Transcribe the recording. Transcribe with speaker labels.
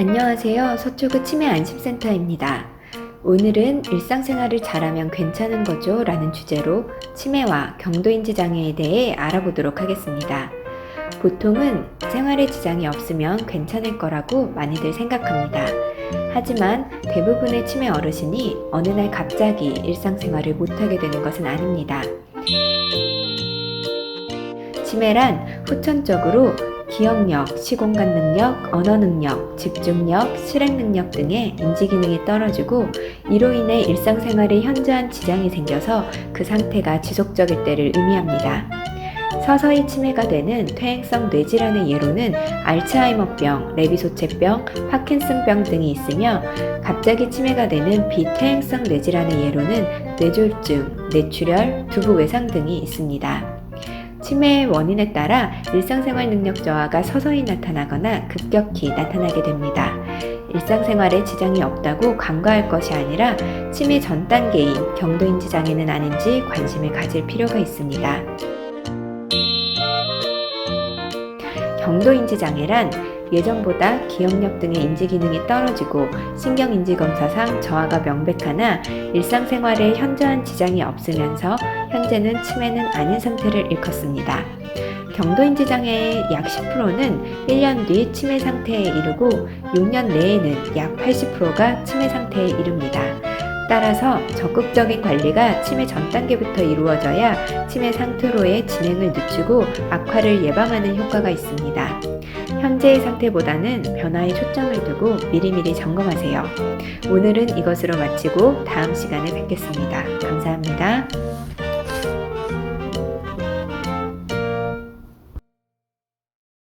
Speaker 1: 안녕하세요. 서초구 치매 안심센터입니다. 오늘은 일상생활을 잘하면 괜찮은 거죠? 라는 주제로 치매와 경도인지 장애에 대해 알아보도록 하겠습니다. 보통은 생활에 지장이 없으면 괜찮을 거라고 많이들 생각합니다. 하지만 대부분의 치매 어르신이 어느 날 갑자기 일상생활을 못하게 되는 것은 아닙니다. 치매란 후천적으로 기억력, 시공간 능력, 언어 능력, 집중력, 실행 능력 등의 인지 기능이 떨어지고 이로 인해 일상생활에 현저한 지장이 생겨서 그 상태가 지속적일 때를 의미합니다. 서서히 치매가 되는 퇴행성 뇌질환의 예로는 알츠하이머병, 레비소체병, 파킨슨병 등이 있으며 갑자기 치매가 되는 비퇴행성 뇌질환의 예로는 뇌졸중, 뇌출혈, 두부 외상 등이 있습니다. 치매의 원인에 따라 일상생활 능력 저하가 서서히 나타나거나 급격히 나타나게 됩니다. 일상생활에 지장이 없다고 간과할 것이 아니라 치매 전 단계인 경도인지 장애는 아닌지 관심을 가질 필요가 있습니다. 경도인지 장애란 예전보다 기억력 등의 인지 기능이 떨어지고 신경인지 검사상 저하가 명백하나 일상생활에 현저한 지장이 없으면서 현재는 치매는 아닌 상태를 일컫습니다. 경도인지 장애의 약 10%는 1년 뒤 치매 상태에 이르고 6년 내에는 약 80%가 치매 상태에 이릅니다. 따라서 적극적인 관리가 치매 전 단계부터 이루어져야 치매 상태로의 진행을 늦추고 악화를 예방하는 효과가 있습니다. 현재의 상태보다는 변화에 초점을 두고 미리미리 점검하세요. 오늘은 이것으로 마치고 다음 시간에 뵙겠습니다. 감사합니다.